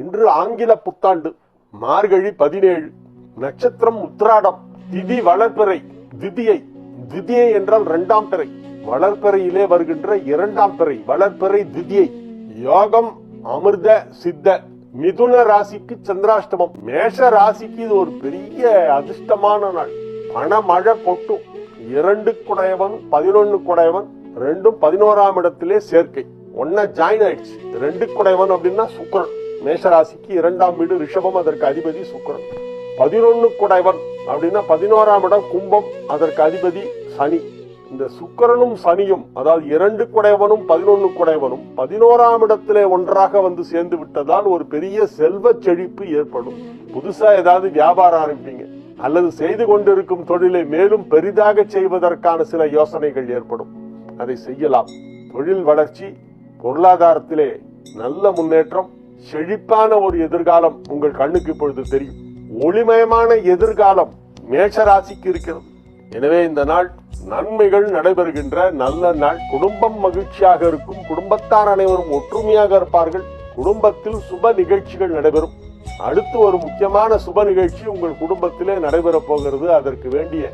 இன்று ஆங்கில புத்தாண்டு மார்கழி பதினேழு நட்சத்திரம் உத்திராடம் திதி வளர்பிறை திதியை திதியை என்றால் இரண்டாம் பிறை வளர்பிறையிலே வருகின்ற இரண்டாம் பிறை வளர்பிறை திதியை யோகம் அமிர்த சித்த மிதுன ராசிக்கு சந்திராஷ்டமம். மேஷ ராசிக்கு இது ஒரு பெரிய அதிர்ஷ்டமான நாள். பணமழை கொட்டும் இரண்டு குடையவன் பதினொன்னு குடையவன் ரெண்டும் பதினோராம் இடத்திலே சேர்க்கை. ஒன்னா ஜாயின் ஆயிடுச்சு. ரெண்டு குடையவன் அப்படின்னா சுக்கரன். மேஷராசிக்கு இரண்டாம் வீடு ரிஷபம் அதற்கு அதிபதி சுக்கரன். பதினொன்னு குடைவன் அப்படின்னா பதினோராம் இடம் கும்பம் அதற்கு அதிபதி சனி. இந்த சுக்கரனும் சனியும் அதாவது இரண்டு குடைவனும் பதினொன்னு குடைவனும் பதினோராம் இடத்திலே ஒன்றாக வந்து சேர்ந்து விட்டதால் ஒரு பெரிய செல்வ செழிப்பு ஏற்படும். புதுசா ஏதாவது வியாபாரம் ஆரம்பிப்பீங்க. அல்லது செய்து கொண்டிருக்கும் தொழிலை மேலும் பெரிதாக செய்வதற்கான சில யோசனைகள் ஏற்படும். அதை செய்யலாம். தொழில் வளர்ச்சி பொருளாதாரத்திலே நல்ல முன்னேற்றம் செழிப்பான ஒரு எதிர்காலம் உங்கள் கண்ணுக்கு இப்பொழுது தெரியும். ஒளிமயமான எதிர்காலம் மேஷராசிக்கு இருக்கிறது. எனவே இந்த நாள் நன்மைகள் நடைபெறுகின்ற நல்ல நாள். குடும்பம் மகிழ்ச்சியாக இருக்கும். குடும்பத்தார் அனைவரும் ஒற்றுமையாக இருப்பார்கள். குடும்பத்தில் சுப நிகழ்ச்சிகள் நடைபெறும். அடுத்து ஒரு முக்கியமான சுப நிகழ்ச்சி உங்கள் குடும்பத்திலே நடைபெறப் போகிறது. அதற்கு வேண்டிய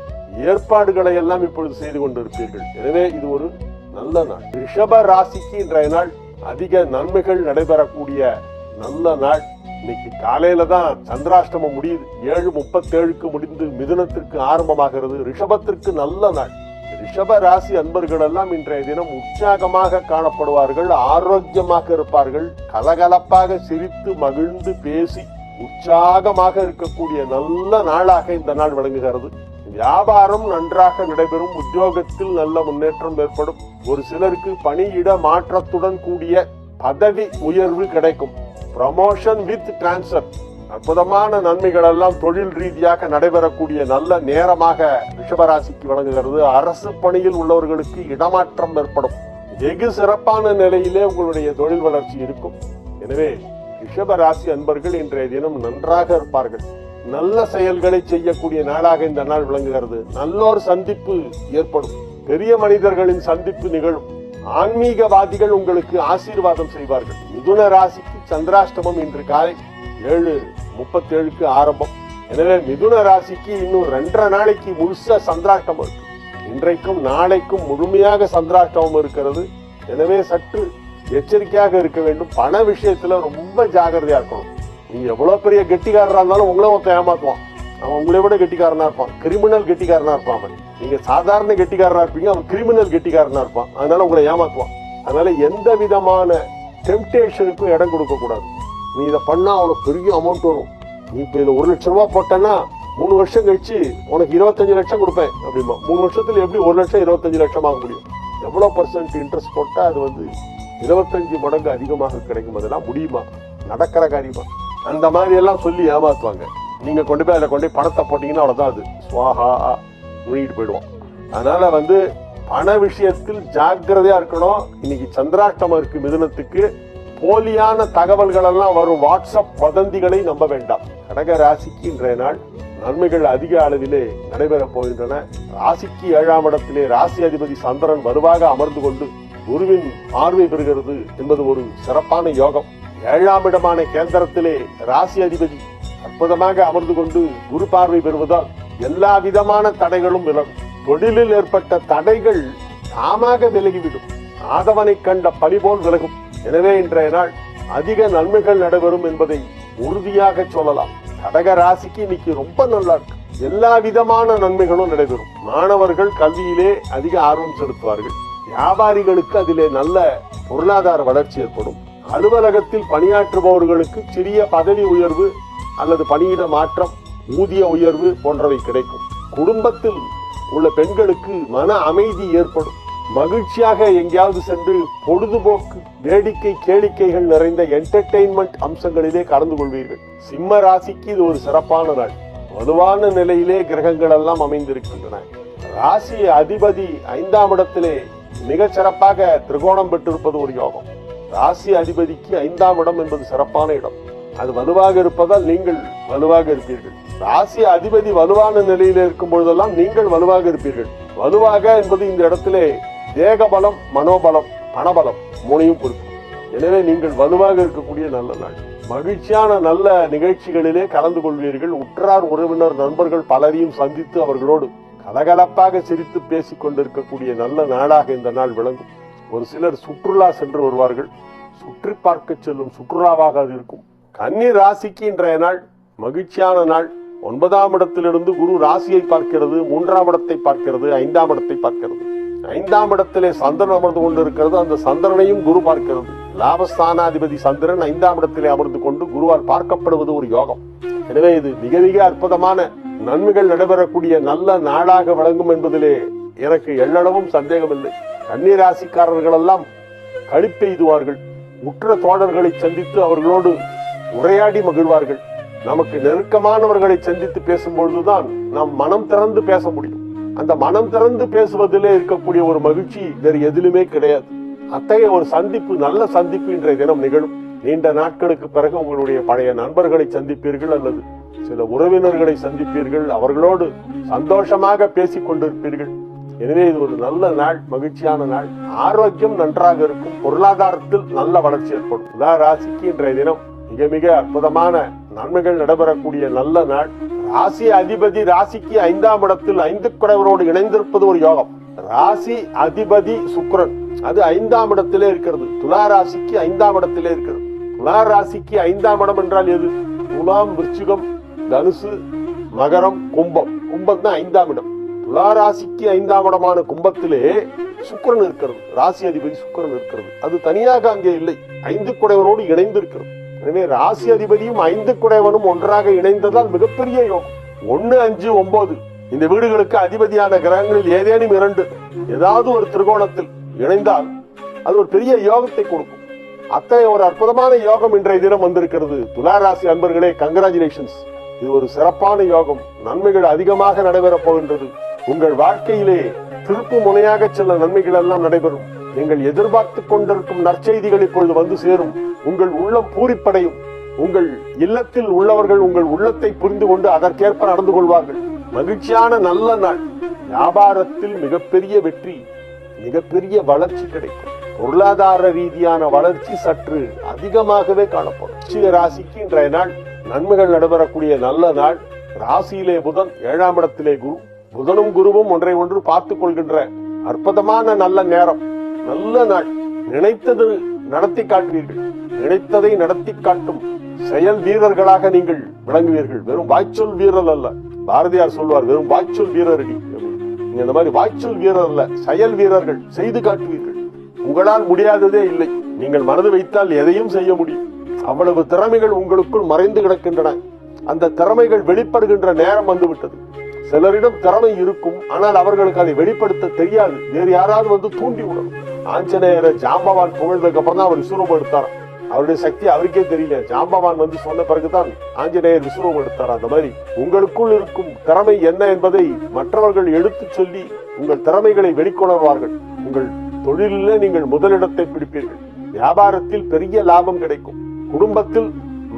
ஏற்பாடுகளை எல்லாம் இப்பொழுது செய்து கொண்டிருப்பீர்கள். எனவே இது ஒரு நல்ல நாள். ரிஷப ராசிக்கு இன்றைய நாள் அதிக நன்மைகள் நடைபெறக்கூடிய நல்ல நாள். இன்னைக்கு காலையில தான் சந்திராஷ்டமம் முடியுது. ஏழு முப்பத்தேழுக்கு முடிந்து மிதுனத்திற்கு ஆரம்பமாகிறது. ரிஷபத்திற்கு நல்ல நாள். ரிஷப ராசி அன்பர்கள் எல்லாம் இன்றைய தினம் உற்சாகமாக காணப்படுவார்கள் ஆரோக்கியமாக இருப்பார்கள் கலகலப்பாக சிரித்து மகிழ்ந்து பேசி உற்சாகமாக இருக்கக்கூடிய நல்ல நாளாக இந்த நாள் விளங்குகிறது. வியாபாரம் நன்றாக நடைபெறும். உத்தியோகத்தில் நல்ல முன்னேற்றம் ஏற்படும். ஒரு சிலருக்கு பணியிட மாற்றத்துடன் கூடிய பதவி உயர்வு கிடைக்கும். ப்ரமோஷன் வித் டிரான்ஸ்ஃபர் அற்புதமான நன்மைகள் எல்லாம் தொழில் ரீதியாக நடைபெறக்கூடிய நல்ல நேரமாக ரிஷபராசிக்கு வழங்குகிறது அரசு பணியில் உள்ளவர்களுக்கு இடமாற்றம் ஏற்படும். வெகு சிறப்பான நிலையிலே உங்களுடைய தொழில் வளர்ச்சி இருக்கும். எனவே ரிஷபராசி அன்பர்கள் இன்றைய தினம் நன்றாக இருப்பார்கள். நல்ல செயல்களை செய்யக்கூடிய நாளாக இந்த நாள் விளங்குகிறது. நல்லோர் சந்திப்பு ஏற்படும். பெரிய மனிதர்களின் சந்திப்பு நிகழும். ஆன்மீகவாதிகள் உங்களுக்கு ஆசீர்வாதம் செய்வார்கள். மிதுன ராசிக்கு சந்திராஷ்டமம் இன்று காலை ஏழு முப்பத்தேழுக்கு ஆரம்பம். எனவே மிதுன ராசிக்கு இன்னும் ரெண்டரை நாளைக்கு முழுசா சந்திராஷ்டமம் இருக்கு. இன்றைக்கும் நாளைக்கும் முழுமையாக சந்திராஷ்டமம் இருக்கிறது. எனவே சற்று எச்சரிக்கையாக இருக்க வேண்டும். பண விஷயத்துல ரொம்ப ஜாகிரதையா இருக்கணும். நீங்க எவ்வளவு பெரிய கெட்டிக்காரரா இருந்தாலும் உங்களை ஒருத்தன் ஏமாத்துவான். அவன் உங்களை விட கெட்டிக்காரனா இருப்பான். கிரிமினல் கெட்டிக்காரனா இருப்பான் அவன். நீங்க சாதாரண கெட்டிக்காரனா இருப்பீங்க அவன் கிரிமினல் கெட்டிக்காரனா இருப்பான். அதனால உங்களை ஏமாத்துவான். அதனால எந்த விதமான டெம்டேஷனுக்கும் இடம் கொடுக்க கூடாது. நீ இதை பண்ணா அவனுக்கு பெரிய அமௌண்ட் வரும். நீ இப்ப இதுல ஒரு லட்சம் ரூபாய் போட்டேன்னா மூணு வருஷம் கழிச்சு உனக்கு இருபத்தஞ்சு லட்சம் கொடுப்பேன் அப்படிமா மூணு வருஷத்துல எப்படி ஒரு லட்சம் இருபத்தஞ்சு லட்சம் ஆக முடியும்? எவ்வளவு பர்சன்ட் இன்ட்ரெஸ்ட் போட்டா அது வந்து இருபத்தஞ்சு மடங்கு அதிகமாக கிடைக்கும். அதெல்லாம் முடியுமா? நடக்கிற காரியமா? அந்த மாதிரி எல்லாம் சொல்லி ஏமாத்துவாங்க. நீங்க கொண்டு போய் அதில் கொண்டு போய் பணத்தை போட்டீங்கன்னா அவ்வளவுதான் அது. சுவாகா முழுகிட்டு போயிடுவோம். அதனால வந்து பண விஷயத்தில் ஜாக்கிரதையா இருக்கணும். இன்னைக்கு சந்திராஷ்டமம் இருக்கு மிதுனத்துக்கு. போலியான தகவல்கள் எல்லாம் வரும். வாட்ஸ்அப் வதந்திகளை நம்ப வேண்டாம். கடக ராசிக்கு இன்றைய நாள் நன்மைகள் அதிக அளவிலே நடைபெறப் போகின்றன. ராசிக்கு ஏழாம் இடத்திலே ராசி அதிபதி சந்திரன் வலுவாக அமர்ந்து கொண்டு குருவின் பார்வை பெறுகிறது என்பது ஒரு சிறப்பான யோகம். ஏழாம் இடமான கேந்திரத்திலே ராசி அதிபதி அற்புதமாக அமர்ந்து கொண்டு குரு பார்வை பெறுவதால் எல்லா விதமான தடைகளும் விலகும். தொழிலில் ஏற்பட்ட தடைகள் தாமாக விலகிவிடும். ஆதவனை கண்ட பணி போல் விலகும். எனவே இன்றைய நாள் அதிக நன்மைகள் நடைபெறும் என்பதை உறுதியாக சொல்லலாம். கடக ராசிக்கு இன்னைக்கு ரொம்ப நல்லா இருக்கு. எல்லா விதமான நன்மைகளும் நடைபெறும். மாணவர்கள் கல்வியிலே அதிக ஆர்வம் செலுத்துவார்கள். வியாபாரிகளுக்கு அதிலே நல்ல பொருளாதார வளர்ச்சி ஏற்படும். அலுவலகத்தில் பணியாற்றுபவர்களுக்கு சிறிய பதவி உயர்வு அல்லது பணியிட மாற்றம் ஊதிய உயர்வு போன்றவை கிடைக்கும். குடும்பத்தில் உள்ள பெண்களுக்கு மன அமைதி ஏற்படும். மகிழ்ச்சியாக எங்கேயாவது சென்று பொழுதுபோக்கு வேடிக்கை கேளிக்கைகள் நிறைந்த என்டர்டெயின்மெண்ட் அம்சங்களிலே கலந்து கொள்வீர்கள். சிம்ம ராசிக்கு இது ஒரு சிறப்பான நாள். வலுவான நிலையிலே கிரகங்கள் எல்லாம் அமைந்திருக்கின்றன. ராசி அதிபதி ஐந்தாம் இடத்திலே மிக சிறப்பாக திரிகோணம் பெற்றிருப்பது ஒரு யோகம். ராசி அதிபதிக்கு ஐந்தாம் இடம் என்பது சிறப்பான இடம். அது வலுவாக இருப்பதால் நீங்கள் வலுவாக இருப்பீர்கள். ராசி அதிபதி வலுவான நிலையில் இருக்கும் பொழுதெல்லாம் நீங்கள் வலுவாக இருப்பீர்கள். வலுவாக என்பது இந்த இடத்திலே தேக பலம் மனோபலம் பணபலம் மூணையும் கொடுக்கும் எனவே நீங்கள் வலுவாக இருக்கக்கூடிய நல்ல நாள். மகிழ்ச்சியான நல்ல நிகழ்ச்சிகளிலே கலந்து கொள்வீர்கள். உற்றார் உறவினர் நண்பர்கள் பலரையும் சந்தித்து அவர்களோடு கலகலப்பாக சிரித்து பேசிக் கொண்டிருக்கக்கூடிய நல்ல நாளாக இந்த நாள் விளங்கும். ஒரு சிலர் சுற்றுலா சென்று வருவார்கள். சுற்றி பார்க்க செல்லும் சுற்றுலாவாக அது இருக்கும். கன்னி ராசிக்கு இன்றைய நாள் மகிழ்ச்சியான நாள். ஒன்பதாம் இடத்திலிருந்து குரு ராசியை பார்க்கிறது மூன்றாம் இடத்தை பார்க்கிறது ஐந்தாம் இடத்தை பார்க்கிறது. ஐந்தாம் இடத்திலே சந்திரன் அமர்ந்து கொண்டிருக்கிறது அந்த சந்திரனையும் குரு பார்க்கிறது. லாபஸ்தானாதிபதி சந்திரன் ஐந்தாம் இடத்திலே அமர்ந்து கொண்டு குருவால் பார்க்கப்படுவது ஒரு யோகம். எனவே இது மிக மிக அற்புதமான நன்மைகள் நடைபெறக்கூடிய நல்ல நாளாக விளங்கும் என்பதிலே எனக்கு எள்ளளவும் சந்தேகமில்லை. கன்னி ராசிக்காரர்கள் எல்லாம் கழிப்பெய்துவார்கள் உற்ற தோழர்களை சந்தித்து அவர்களோடு உரையாடி மகிழ்வார்கள். நமக்கு நெருக்கமானவர்களை சந்தித்து பேசும்பொழுதுதான் நாம் மனம் திறந்து பேச முடியும். அந்த மனம் திறந்து பேசுவதிலே இருக்கக்கூடிய ஒரு மகிழ்ச்சி வேறு எதிலுமே கிடையாது. அத்தகைய ஒரு சந்திப்பு நல்ல சந்திப்பு இன்றைய தினம் நிகழும். நீண்ட நாட்களுக்கு பிறகு உங்களுடைய பழைய நண்பர்களை சந்திப்பீர்கள் அல்லது சில உறவினர்களை சந்திப்பீர்கள். அவர்களோடு சந்தோஷமாக பேசிக் கொண்டிருப்பீர்கள். எனவே இது ஒரு நல்ல நாள் மகிழ்ச்சியான நாள். ஆரோக்கியம் நன்றாக இருக்கும். பொருளாதாரத்தில் நல்ல வளர்ச்சி ஏற்படும். துலா ராசிக்கு இன்றைய தினம் மிக மிக அற்புதமான நன்மைகள் நடைபெறக்கூடிய நல்ல நாள். ராசி அதிபதி ராசிக்கு ஐந்தாம் இடத்தில் ஐந்து குடைவரோடு இணைந்திருப்பது ஒரு யோகம். ராசி அதிபதி சுக்கரன் அது ஐந்தாம் இடத்திலே இருக்கிறது. துலா ராசிக்கு ஐந்தாம் இடத்திலே இருக்கிறது. துலா ராசிக்கு ஐந்தாம் இடம் என்றால் எது? துலாம் விருச்சிகம் தனுசு மகரம் கும்பம். கும்பம் தான் ஐந்தாம் இடம். துலா ராசிக்கு ஐந்தாம் இடமான கும்பத்திலே சுக்கரன் இருக்கிறது. ராசி அதிபதி சுக்கரன் இருக்கிறது. அது தனியாக அங்கே இல்லை. ஐந்து குடைவரோடு இணைந்து இருக்கிறது எனவே ராசி அதிபதியும் ஐந்து குடைவனும் ஒன்றாக இணைந்ததால் மிகப்பெரிய யோகம். ஒன்னு அஞ்சு ஒன்பது இந்த வீடுகளுக்கு அதிபதியான கிரகங்களில் ஏதேனும் இரண்டு ஏதாவது ஒரு திருகோணத்தில் இணைந்தால் அது ஒரு பெரிய யோகத்தை கொடுக்கும். அத்தகைய ஒரு அற்புதமான யோகம் இன்றைய தினம் வந்திருக்கிறது. துலா ராசி அன்பர்களே கங்கராச்சுலேஷன்ஸ் இது ஒரு சிறப்பான யோகம். நன்மைகள் அதிகமாக நடைபெறப் போகின்றது. உங்கள் வாழ்க்கையிலே திருப்பு முனையாக செல்ல நன்மைகள் எல்லாம் நடைபெறும். நீங்கள் எதிர்பார்த்து கொண்டிருக்கும் நற்செய்திகள் இப்பொழுது வந்து சேரும். உங்கள் உள்ளம் பூரிப்படையும். உங்கள் இல்லத்தில் உள்ளவர்கள் உங்கள் உள்ளத்தை புரிந்து கொண்டு அதற்கேற்ப நடந்து கொள்வார்கள். மகிழ்ச்சியான நல்ல நாள். வியாபாரத்தில் மிகப்பெரிய வெற்றி. மிகப்பெரிய வளர்ச்சி கிடைக்கும். பொருளாதார ரீதியான வளர்ச்சி சற்று அதிகமாகவே காணப்படும். சிக ராசிக்கு இன்றைய நாள் நன்மைகள் நடைபெறக்கூடிய நல்ல நாள். ராசியிலே புதன் ஏழாம் இடத்திலே குரு. புதனும் குருவும் ஒன்றை ஒன்று பார்த்துக் கொள்கின்ற அற்புதமான நல்ல நேரம். நல்ல நாள். நினைத்தது நடத்தி காட்டுவீர்கள். நினைத்ததை நடத்தி காட்டும் செயல் வீரர்களாக நீங்கள் விளங்குவீர்கள். வெறும் வாய்ச்சொல் வீரர் அல்ல. பாரதியார் சொல்வார் வெறும் வாய்ச்சொல் வீரரடி. நீங்க இந்த மாதிரி வாய்ச்சொல் வீரர் அல்ல. செயல் வீரர்கள் செய்து காட்டுவீர்கள். உங்களால் முடியாததே இல்லை. நீங்கள் மனது வைத்தால் எதையும் செய்ய முடியும். அவ்வளவு திறமைகள் உங்களுக்குள் மறைந்து கிடக்கின்றன. அந்த திறமைகள் வெளிப்படுகின்ற நேரம் வந்துவிட்டது. சிலரிடம் திறமை இருக்கும் ஆனால் அவர்களுக்கு அதை வெளிப்படுத்த தெரியாது. வேறு யாராவது வந்து தூண்டி விடணும். ஆஞ்சநேயரை ஜாம்பவான் புகழ்ந்ததுக்கு அப்புறம் தான் அவர் விஸ்வரூபம் எடுத்தார்? அவருடைய சக்தி அவருக்கே தெரியல. ஜாம்பவான் வந்து சொன்ன பிறகுதான் ஆஞ்சநேயர் விஸ்வரூபம் எடுத்தார்? அந்த மாதிரி உங்களுக்குள் இருக்கும் திறமை என்ன என்பதை மற்றவர்கள் எடுத்துச் சொல்லி உங்கள் திறமைகளை வெளிக்கொணர்வார்கள். உங்கள் தொழிலில் நீங்கள் முதலிடத்தை பிடிப்பீர்கள். வியாபாரத்தில் பெரிய லாபம் கிடைக்கும். குடும்பத்தில்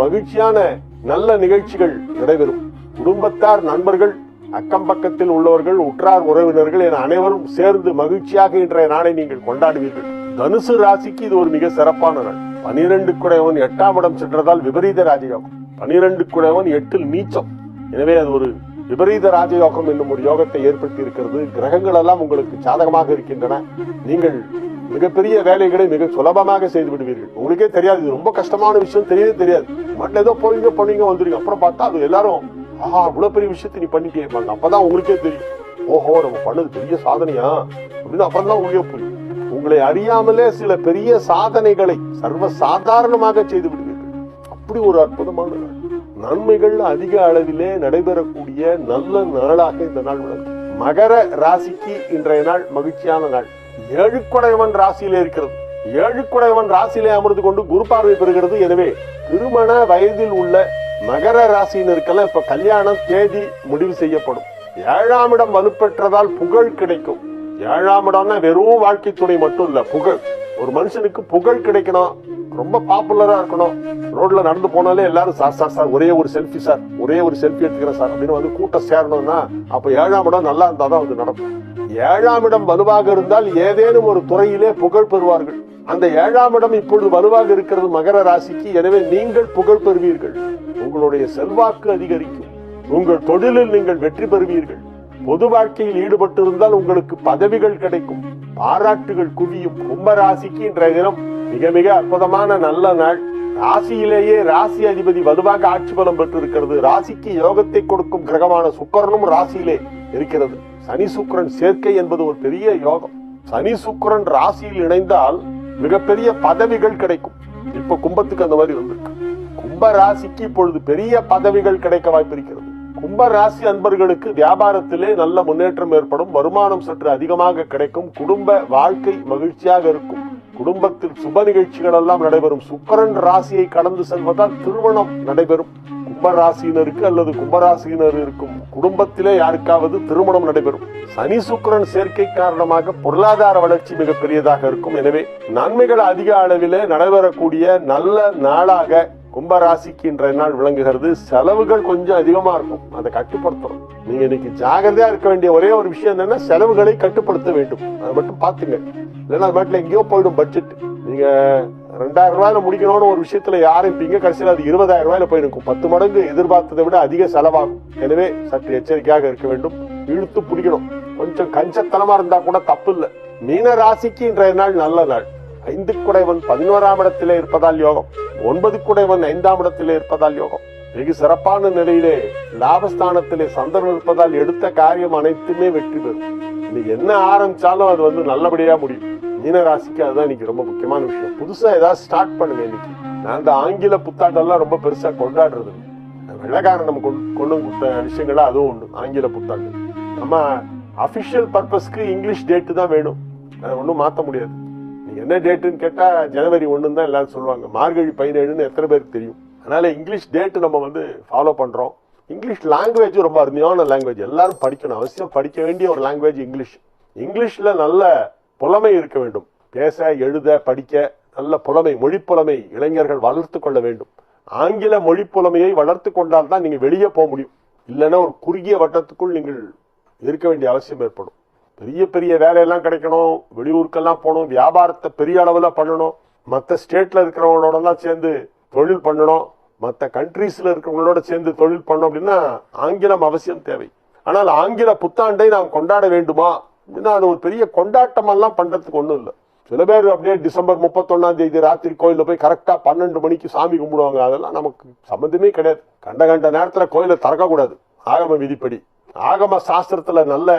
மகிழ்ச்சியான நல்ல நிகழ்ச்சிகள் நடைபெறும். குடும்பத்தார் நண்பர்கள் அக்கம் பக்கத்தில் உள்ளவர்கள் உற்றார் உறவினர்கள் என அனைவரும் சேர்ந்து மகிழ்ச்சியாக இன்றைய நாளை நீங்கள் கொண்டாடுவீர்கள். தனுசு ராசிக்கு இது ஒரு மிக சிறப்பான நாள். பனிரெண்டு குடையவன் எட்டாம் இடம் சென்றதால் விபரீத ராஜயோகம். பனிரெண்டு குடையவன் எட்டில் நீச்சம். எனவே அது ஒரு விபரீத ராஜயோகம் என்னும் ஒரு யோகத்தை ஏற்படுத்தி இருக்கிறது. கிரகங்கள் எல்லாம் உங்களுக்கு சாதகமாக இருக்கின்றன. நீங்கள் மிகப்பெரிய வேலைகளை மிக சுலபமாக செய்து விடுவீர்கள். உங்களுக்கே தெரியாது இது ரொம்ப கஷ்டமான விஷயம் தெரியவே தெரியாது. மட்டும் ஏதோ போவீங்க போனீங்க வந்துருங்க அப்புறம் பார்த்தா அது எல்லாரும் ஆஹா இவ்வளவு பெரிய விஷயத்தை நீ பண்ணிட்டே இருப்பாங்க அப்பதான் உங்களுக்கே தெரியும். ஓஹோ நம்ம பண்ணது பெரிய சாதனையா? அப்படின்னு அப்புறம் தான் உங்களுக்கே புரியும். உங்களை அறியாமலே சில பெரிய சாதனைகளை சர்வ சாதாரணமாக செய்து விடுவீர்கள். அப்படி ஒரு அற்புதமான நாள். நன்மைகள் அதிக அளவிலே நடைபெறக்கூடிய நல்ல நாளாக இந்த நாள் உள்ளது மகர ராசிக்கு இன்றைய நாள் மகிழ்ச்சியான நாள். ஏழுக்குடையவன் ராசியிலே இருக்கிறது. ஏழுக்குடையவன் ராசியிலே அமர்ந்து கொண்டு குரு பார்வை பெறுகிறது. எனவே திருமண வயதில் உள்ள மகர ராசியினருக்கெல்லாம் இப்ப கல்யாணம் தேதி முடிவு செய்யப்படும். ஏழாம் இடம் வலுப்பெற்றதால் புகழ் கிடைக்கும். ஏழாம் இடம்னா வெறும் வாழ்க்கை துணை மட்டும் இல்ல புகழ். ஒரு மனுஷனுக்கு புகழ் கிடைக்கணும். ரொம்ப பாப்புலரா இருக்கணும். ரோட்ல நடந்து போனாலே எல்லாரும் சார் சார் சார் ஒரே ஒரு செல்ஃபி சார். ஒரே ஒரு செல்ஃபி எடுத்துக்கிறேன் சார். அப்படின்னு வந்து கூட்டம் சேரணும்னா அப்ப ஏழாம் இடம் நல்லா இருந்தாதான் வந்து நடக்கும். ஏழாம் இடம் வலுவாக இருந்தால் ஏதேனும் ஒரு துறையிலே புகழ் பெறுவார்கள். அந்த ஏழாம் இடம் இப்பொழுது வலுவாக இருக்கிறது மகர ராசிக்கு. எனவே நீங்கள் புகழ் பெறுவீர்கள். உங்களுடைய செல்வாக்கு அதிகரிக்கும். உங்கள் தொழிலில் நீங்கள் வெற்றி பெறுவீர்கள். பொது வாழ்க்கையில் ஈடுபட்டிருந்தால் உங்களுக்கு பதவிகள் கிடைக்கும். பாராட்டுகள் குவியும். கும்ப ராசிக்கு இன்றைய தினம் மிக மிக அற்புதமான நல்ல நாள். ராசியிலேயே ராசி அதிபதி வலுவாக ஆட்சி பலம் பெற்றிருக்கிறது. ராசிக்கு யோகத்தை கொடுக்கும் கிரகமான சுக்கரனும் ராசியிலே இருக்கிறது. சனி சுக்கிரன் சேர்க்கை என்பது ஒரு பெரிய யோகம். சனி சுக்கிரன் ராசியில் இணைந்தால் மிகப்பெரிய பதவிகள் கிடைக்கும். இப்ப கும்பத்துக்கு அந்த மாதிரி வந்திருக்கு. கும்ப ராசிக்கு இப்பொழுது பெரிய பதவிகள் கிடைக்க வாய்ப்பு இருக்கிறது. கும்ப ராசி அன்பர்களுக்கு வியாபாரத்திலே நல்ல முன்னேற்றம் ஏற்படும். வருமானம் சற்று அதிகமாக கிடைக்கும். குடும்ப வாழ்க்கை மகிழ்ச்சியாக இருக்கும். குடும்பத்தில் சுப நிகழ்ச்சிகள் எல்லாம் நடைபெறும். சுக்கரன் ராசியை கடந்து செல்வதால் திருமணம் நடைபெறும். கும்பராசினருக்கு அல்லது கும்பராசியினர் இருக்கும் குடும்பத்திலே யாருக்காவது திருமணம் நடைபெறும். சனி சுக்கிரன் சேர்க்கை காரணமாக பொருளாதார வளர்ச்சி மிகப்பெரியதாக இருக்கும். எனவே நன்மைகள் அதிக அளவிலே நடைபெறக்கூடிய நல்ல நாளாக கும்பராசிக்கு இன்றைய நாள் விளங்குகிறது. செலவுகள் கொஞ்சம் அதிகமா இருக்கும். அதை கட்டுப்படுத்தணும். நீங்க இன்னைக்கு ஜாகிரதையா இருக்க வேண்டிய ஒரே ஒரு விஷயம் என்னன்னா செலவுகளை கட்டுப்படுத்த வேண்டும். அதை மட்டும் பாத்துங்க இல்லைன்னா அது மட்டும் எங்கேயோ போயிடும் பட்ஜெட் நீங்க ரெண்டாயிரம் ரூபாயில முடிக்கணும்னு ஒரு விஷயத்துல ஆரம்பிப்பீங்க கடைசியில் அது இருபதாயிரம் ரூபாயில போயிருக்கும் பத்து மடங்கு எதிர்பார்த்ததை விட அதிக செலவாகும். எனவே சற்று எச்சரிக்கையாக இருக்க வேண்டும். இழுத்து பிடிக்கணும். கொஞ்சம் கஞ்சத்தனமா இருந்தா கூட தப்பு இல்லை மீன ராசிக்கு இன்றைய நாள் நல்ல நாள். ஐந்து குடைவன் பதினோராம் இடத்திலே இருப்பதால் யோகம். ஒன்பது குடைவன் ஐந்தாம் இடத்திலே இருப்பதால் யோகம். வெகு சிறப்பான நிலையிலே லாபஸ்தானத்திலே சந்திரன் இருப்பதால் எடுத்த காரியம் அனைத்துமே வெற்றி பெறும். நீ என்ன ஆரம்பிச்சாலும் அது வந்து நல்லபடியா முடியும். மீன ராசிக்கு அதுதான் இன்னைக்கு ரொம்ப முக்கியமான விஷயம். புதுசா ஏதாவது ஸ்டார்ட் பண்ணுங்க இன்னைக்கு. நான் இந்த ஆங்கில புத்தாண்டெல்லாம் ரொம்ப பெருசா கொண்டாடுறது வெள்ளக்காரன் நம்ம கொண்டு கொண்டு கொடுத்த விஷயங்கள அதுவும் உண்டு ஆங்கில புத்தாண்டு. நம்ம அபிஷியல் பர்பஸ்க்கு இங்கிலீஷ் டேட்டு தான் வேணும். அதை ஒன்றும் மாற்ற முடியாது. என்ன டேட்டுன்னு கேட்டால் ஜனவரி ஒன்றுன்னு தான் எல்லாரும் சொல்லுவாங்க. மார்கழி பதினேழுன்னு எத்தனை பேருக்கு தெரியும்? அதனால இங்கிலீஷ் டேட்டு நம்ம வந்து ஃபாலோ பண்ணுறோம் இங்கிலீஷ் லாங்குவேஜும் ரொம்ப அருமையான லாங்குவேஜ் எல்லாரும் படிக்கணும். அவசியம் படிக்க வேண்டிய ஒரு லாங்குவேஜ் இங்கிலீஷ் இங்கிலீஷில் நல்ல புலமை இருக்க வேண்டும். பேச எழுத படிக்க நல்ல புலமை மொழிப்புலமை இளைஞர்கள் வளர்த்து கொள்ள வேண்டும். ஆங்கில மொழிப்புலமையை வளர்த்து கொண்டால் தான் நீங்கள் வெளியே போக முடியும். இல்லைன்னா ஒரு குறுகிய வட்டத்துக்குள் நீங்கள் இருக்க வேண்டிய அவசியம் ஏற்படும். பெரிய பெரிய வேலையெல்லாம் கிடைக்கணும். வெளியூருக்கெல்லாம் போகணும். வியாபாரத்தை பெரிய அளவில் பண்ணணும். மற்ற ஸ்டேட்டில் இருக்கிறவங்களோடலாம் சேர்ந்து தொழில் பண்ணணும். மற்ற கண்ட்ரீஸில் இருக்கிறவங்களோட சேர்ந்து தொழில் பண்ணோம் அப்படின்னா ஆங்கிலம் அவசியம் தேவை. ஆனால் ஆங்கில புத்தாண்டை நாம் கொண்டாட வேண்டுமா? அப்படின்னா அது ஒரு பெரிய கொண்டாட்டமெல்லாம் பண்ணுறதுக்கு ஒன்றும் இல்லை. சில பேர் அப்படியே டிசம்பர் முப்பத்தொன்னாம் தேதி ராத்திரி கோயிலில் போய் கரெக்டாக பன்னெண்டு மணிக்கு சாமி கும்பிடுவாங்க. அதெல்லாம் நமக்கு சம்மந்தமே கிடையாது. கண்ட கண்ட நேரத்தில் கோயிலை திறக்கக்கூடாது. ஆகம விதிப்படி. ஆகம சாஸ்திரத்தில் நல்ல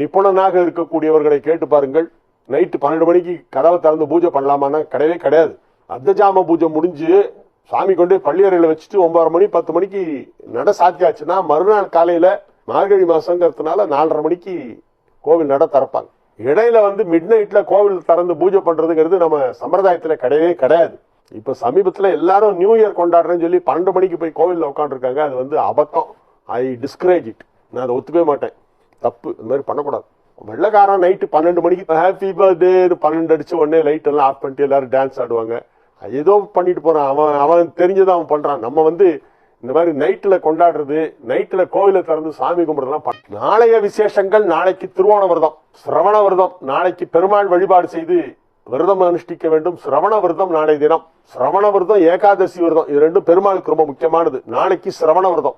நிபுணனாக இருக்கக்கூடியவர்களை கேட்டு பாருங்கள். நைட்டு பன்னெண்டு மணிக்கு கதவை திறந்து பூஜை பண்ணலாமான்னா கிடையவே கிடையாது. அர்த்தஜாம பூஜை முடிஞ்சு சாமி கொண்டு பள்ளியறையில் வச்சுட்டு ஒன்பது மணி பத்து மணிக்கு நட சாத்தியாச்சுன்னா மறுநாள் காலையில் மார்கழி மாசங்கிறதுனால நாலரை மணிக்கு கோவில் நட திறப்பாங்க. இடையில வந்து மிட் நைட்ல கோவில் திறந்து பூஜை பண்றதுங்கிறது நம்ம சம்பிரதாயத்துல கிடையவே கிடையாது. இப்ப சமீபத்துல எல்லாரும் நியூ இயர் கொண்டாடுறேன்னு சொல்லி பன்னெண்டு மணிக்கு போய் கோவில்ல உட்காந்துருக்காங்க அது வந்து அபத்தம். ஐ டிஸ்கரேஜ் இட் நான் அதை ஒத்துக்கவே மாட்டேன். தப்பு. இந்த மாதிரி பண்ணக்கூடாது. வெள்ளக்காரன் நைட்டு பன்னெண்டு மணிக்கு ஹாப்பி பர்த்டே பன்னெண்டு அடிச்சு உடனே லைட் எல்லாம் ஆஃப் பண்ணிட்டு எல்லாரும் டான்ஸ் ஆடுவாங்க. ஏதோ பண்ணிட்டு போறான். அவன் அவன் தெரிஞ்சதை அவன் பண்றான். நம்ம வந்து இந்த மாதிரி நைட்டில் கொண்டாடுறது நைட்டில் கோவில திறந்து சாமி கும்பிடுறதுலாம் நாளைய விசேஷங்கள் நாளைக்கு திருவோண விரதம் சிரவண விரதம். நாளைக்கு பெருமாள் வழிபாடு செய்து விரதம் அனுஷ்டிக்க வேண்டும். சிரவண விரதம் நாளை தினம். சிரவண விரதம் ஏகாதசி விரதம். இது ரெண்டும் பெருமாளுக்கு ரொம்ப முக்கியமானது. நாளைக்கு சிரவண விரதம்.